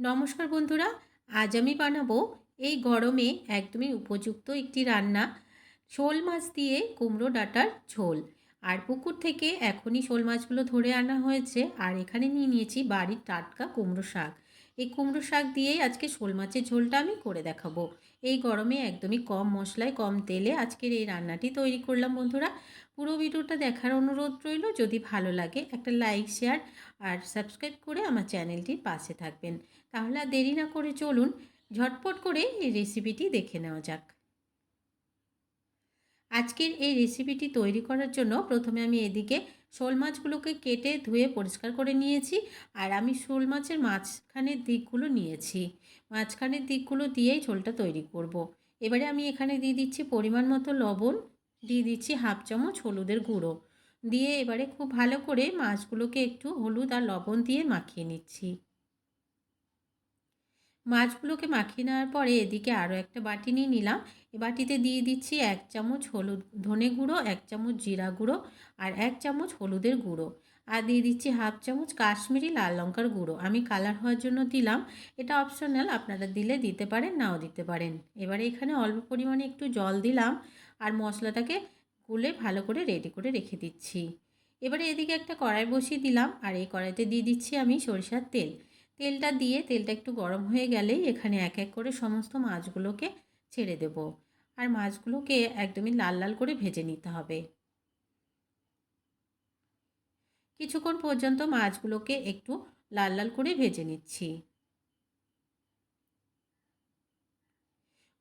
নমস্কার বন্ধুরা, আজ আমি বানাবো এই গরমে একদমই উপযুক্ত একটি রান্না। শোল মাছ দিয়ে কুমড়ো ডাটার ঝোল। আর পুকুর থেকে এখনই শোল মাছগুলো ধরে আনা হয়েছে। আর এখানে নিয়ে নিয়েছি বাড়ির টাটকা কুমড়ো শাক। এই কুমড়ো শাক দিয়েই আজকে শোল মাছের ঝোলটা আমি করে দেখাবো। এই গরমে একদমই কম মশলায়, কম তেলে আজকের এই রান্নাটি তৈরি করলাম বন্ধুরা। পুরো ভিডিওটা দেখার অনুরোধ রইল, যদি ভালো লাগে একটা লাইক, শেয়ার আর সাবস্ক্রাইব করে আমার চ্যানেলটির পাশে থাকবেন। তাহলে আর দেরি না করে চলুন, ঝটপট করে এই রেসিপিটি দেখে নেওয়া যাক। আজকের এই রেসিপিটি তৈরি করার জন্য প্রথমে আমি এদিকে শোল মাছগুলোকে কেটে ধুয়ে পরিষ্কার করে নিয়েছি আর আমি শোল মাছের মাঝখানের দিকগুলো নিয়েছি। মাঝখানের দিকগুলো দিয়েই ঝোলটা তৈরি করব। এবারে আমি এখানে দিয়ে দিচ্ছি পরিমাণ মতো লবণ, দিয়ে দিচ্ছি হাফ চামচ হলুদের গুঁড়ো। দিয়ে এবারে খুব ভালো করে মাছগুলোকে একটু হলুদ আর লবণ দিয়ে মাখিয়ে নিচ্ছি। মাছগুলোকে মাখিয়ে নেওয়ার পরে এদিকে আরও একটা বাটি নিয়ে নিলাম। এ বাটিতে দিয়ে দিচ্ছি এক চামচ হলুদ, ধনে গুঁড়ো, এক চামচ জিরা গুঁড়ো আর এক চামচ হলুদের গুঁড়ো। আর দিয়ে দিচ্ছি হাফ চামচ কাশ্মীরি লাল লঙ্কার গুঁড়ো। আমি কালার হওয়ার জন্য দিলাম। এটা অপশনাল, আপনারা দিলে দিতে পারেন, নাও দিতে পারেন। এবারে এখানে অল্প পরিমাণে একটু জল দিলাম আর মশলাটাকে গুলে ভালো করে রেডি করে রেখে দিচ্ছি। এবারে এদিকে একটা কড়াই বসিয়ে দিলাম আর এই কড়াইতে দিয়ে দিচ্ছি আমি সরিষার তেল। তেলটা দিয়ে তেলটা একটু গরম হয়ে গেলেই এখানে এক এক করে সমস্ত মাছগুলোকে ছেড়ে দেব। আর মাছগুলোকে একদমই লাল লাল করে ভেজে নিতে হবে। কিছুক্ষণ পর্যন্ত মাছগুলোকে একটু লাল লাল করে ভেজে নিচ্ছি।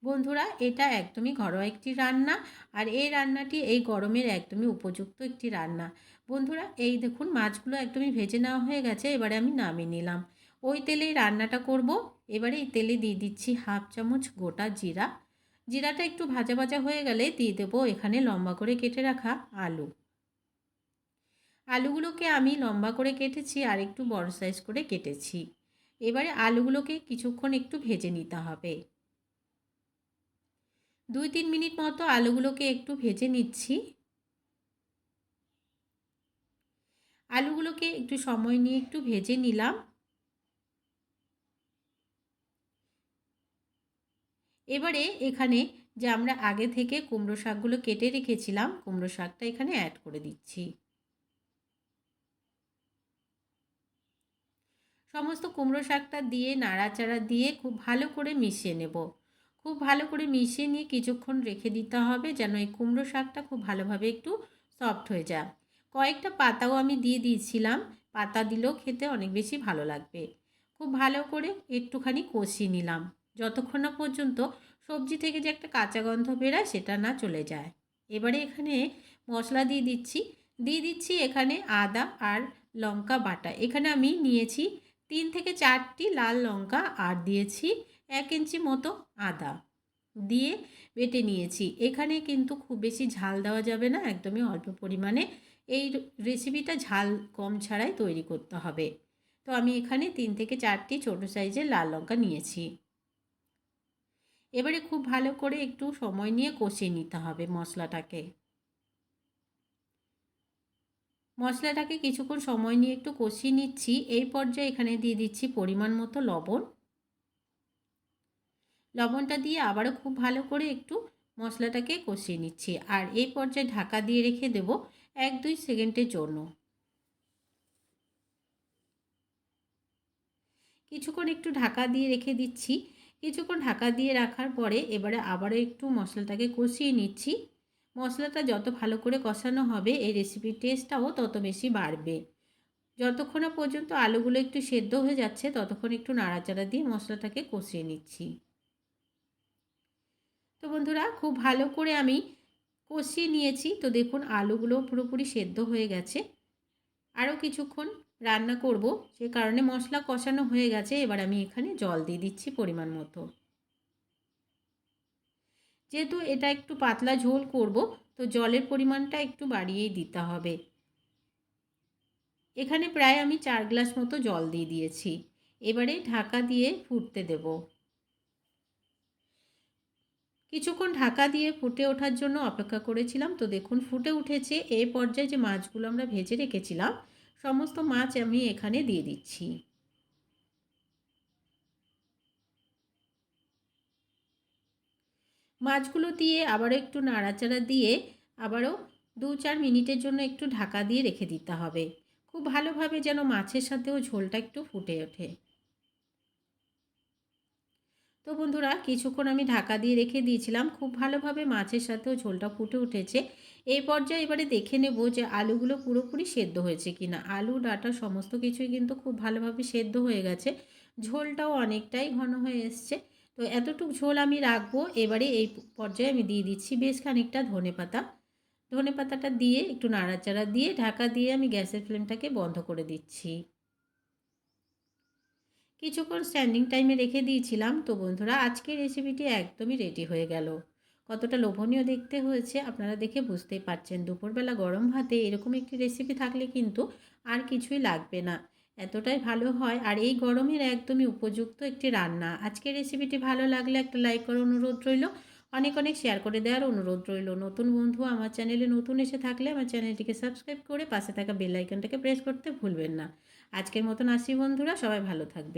বন্ধুরা, এটা একদমই ঘরোয়া একটি রান্না আর এই রান্নাটি এই গরমের একদমই উপযুক্ত একটি রান্না। বন্ধুরা, এই দেখুন মাছগুলো একদমই ভেজে নেওয়া হয়ে গেছে, এবারে আমি নামিয়ে নিলাম। ওই তেলেই রান্নাটা করব। এবারে এই তেলে দিয়ে দিচ্ছি হাফ চামচ গোটা জিরা। জিরাটা একটু ভাজা ভাজা হয়ে গেলে দিয়ে দেবো এখানে লম্বা করে কেটে রাখা আলু। আলুগুলোকে আমি লম্বা করে কেটেছি আর একটু বড় সাইজ করে কেটেছি। এবারে আলুগুলোকে কিছুক্ষণ একটু ভেজে নিতে হবে। দুই তিন মিনিট মতো আলুগুলোকে একটু ভেজে নিচ্ছি। আলুগুলোকে একটু সময় নিয়ে একটু ভেজে নিলাম। এবারে এখানে যে আমরা আগে থেকে কুমড়ো শাকগুলো কেটে রেখেছিলাম, কুমড়ো শাকটা এখানে অ্যাড করে দিচ্ছি। সমস্ত কুমড়ো শাকটা দিয়ে, নাড়াচাড়া দিয়ে খুব ভালো করে মিশিয়ে নেব। খুব ভালো করে মিশিয়ে নিয়ে কিছুক্ষণ রেখে দিতে হবে যেন এই কুমড়ো শাকটা খুব ভালোভাবে একটু সফট হয়ে যায়। কয়েকটা পাতাও আমি দিয়ে দিয়েছিলাম, পাতা দিলেও খেতে অনেক বেশি ভালো লাগবে। খুব ভালো করে একটুখানি কষিয়ে নিলাম। যতক্ষণ না পর্যন্ত সবজি থেকে যে একটা কাঁচা গন্ধ বেরায় সেটা না চলে যায়। এবারে এখানে মশলা দিয়ে দিচ্ছি। দিয়ে দিচ্ছি এখানে আদা আর লঙ্কা বাটা। এখানে আমি নিয়েছি তিন থেকে চারটি লাল লঙ্কা আর দিয়েছি এক ইঞ্চি মতো আদা। দিয়ে বেটে নিয়েছি। এখানে কিন্তু খুব বেশি ঝাল দেওয়া যাবে না, একদমই অল্প পরিমাণে। এই রেসিপিটা ঝাল কম ছাড়াই তৈরি করতে হবে। তো আমি এখানে তিন থেকে চারটি ছোটো সাইজের লাল লঙ্কা নিয়েছি। এবারে খুব ভালো করে একটু সময় নিয়ে কষিয়ে নিতে হবে মশলাটাকে। মশলাটাকে কিছুক্ষণ সময় নিয়ে একটু কষিয়ে নিচ্ছি। এই পর্যায়ে এখানে দিয়ে দিচ্ছি পরিমাণ মতো লবণ। লবণটা দিয়ে আবারও খুব ভালো করে একটু মশলাটাকে কষিয়ে নিচ্ছি। আর এই পর্যায়ে ঢাকা দিয়ে রেখে দেব এক দুই সেকেন্ডের জন্য। কিছুক্ষণ একটু ঢাকা দিয়ে রেখে দিচ্ছি। কিছুক্ষণ ঢাকা দিয়ে রাখার পরে এবারে আবারও একটু মশলাটাকে কষিয়ে নিচ্ছি। মশলাটা যত ভালো করে কষানো হবে, এই রেসিপির টেস্টটাও তত বেশি বাড়বে। যতক্ষণ না পর্যন্ত আলুগুলো একটু সেদ্ধ হয়ে যাচ্ছে, ততক্ষণ একটু নাড়াচাড়া দিয়ে মশলাটাকে কষিয়ে নিচ্ছি। তো বন্ধুরা, খুব ভালো করে আমি কষিয়ে নিয়েছি। তো দেখুন, আলুগুলো পুরোপুরি সেদ্ধ হয়ে গেছে। আরও কিছুক্ষণ রান্না করব। সে কারণে মশলা কষানো হয়ে গেছে। এবার আমি এখানে জল দিয়ে দিচ্ছি পরিমাণ মতো। যেহেতু এটা একটু পাতলা ঝোল করব, তো জলের পরিমাণটা একটু বাড়িয়েই দিতে হবে। এখানে প্রায় আমি চার গ্লাস মতো জল দিয়ে দিয়েছি। এবারে ঢাকা দিয়ে ফুটতে দেব। কিছুক্ষণ ঢাকা দিয়ে ফুটে ওঠার জন্য অপেক্ষা করেছিলাম। তো দেখুন, ফুটে উঠেছে। এই পর্যায়ে যে মাছগুলো আমরা ভেজে রেখেছিলাম সমস্ত মাছ আমি এখানে দিয়ে দিচ্ছি। মাছগুলো দিয়ে আবারও একটু নাড়াচাড়া দিয়ে আবারও দু চার মিনিটের জন্য একটু ঢাকা দিয়ে রেখে দিতে হবে। খুব ভালোভাবে যেন মাছের সাথেও ঝোলটা একটু ফুটে ওঠে। তো বন্ধুরা, কিছুক্ষণ আমি ঢাকা দিয়ে রেখে দিয়েছিলাম। খুব ভালোভাবে মাছের সাথেও ঝোলটা ফুটে উঠেছে। এই পর্যায়ে এবারে দেখে নেব যে আলুগুলো পুরোপুরি সেদ্ধ হয়েছে কি না আলু, ডাটা সমস্ত কিছুই কিন্তু খুব ভালোভাবে সেদ্ধ হয়ে গেছে। ঝোলটাও অনেকটাই ঘন হয়ে এসছে। তো এতটুক ঝোল আমি রাখব। এবারে এই পর্যায়ে আমি দিয়ে দিচ্ছি বেশ খানিকটা ধনে পাতা। ধনে পাতাটা দিয়ে একটু নাড়াচাড়া দিয়ে ঢাকা দিয়ে আমি গ্যাসের ফ্লেমটাকে বন্ধ করে দিচ্ছি। কিছুক্ষণ স্ট্যান্ডিং টাইমে রেখে দিয়েছিলাম, তো বন্ধুরা আজকের রেসিপিটি একদমই রেডি হয়ে গেল। কতটা লোভনীয় দেখতে হয়েছে আপনারা দেখে বুঝতেই পারছেন। দুপুরবেলা গরম ভাতে এরকম একটি রেসিপি থাকলে কিন্তু আর কিছুই লাগবে না। এতটাই ভালো হয় আর এই গরমের একদমই উপযুক্ত একটি রান্না। আজকের রেসিপিটি ভালো লাগলে একটা লাইক করার অনুরোধ রইল। অনেক অনেক শেয়ার করে দেওয়ার অনুরোধ রইল। নতুন বন্ধু আমার চ্যানেলে নতুন এসে থাকলে আমার চ্যানেলটিকে সাবস্ক্রাইব করে পাশে থাকা বেল আইকনটাকে প্রেস করতে ভুলবেন না। আজকের মতন আসি বন্ধুরা, সবাই ভালো থাকবে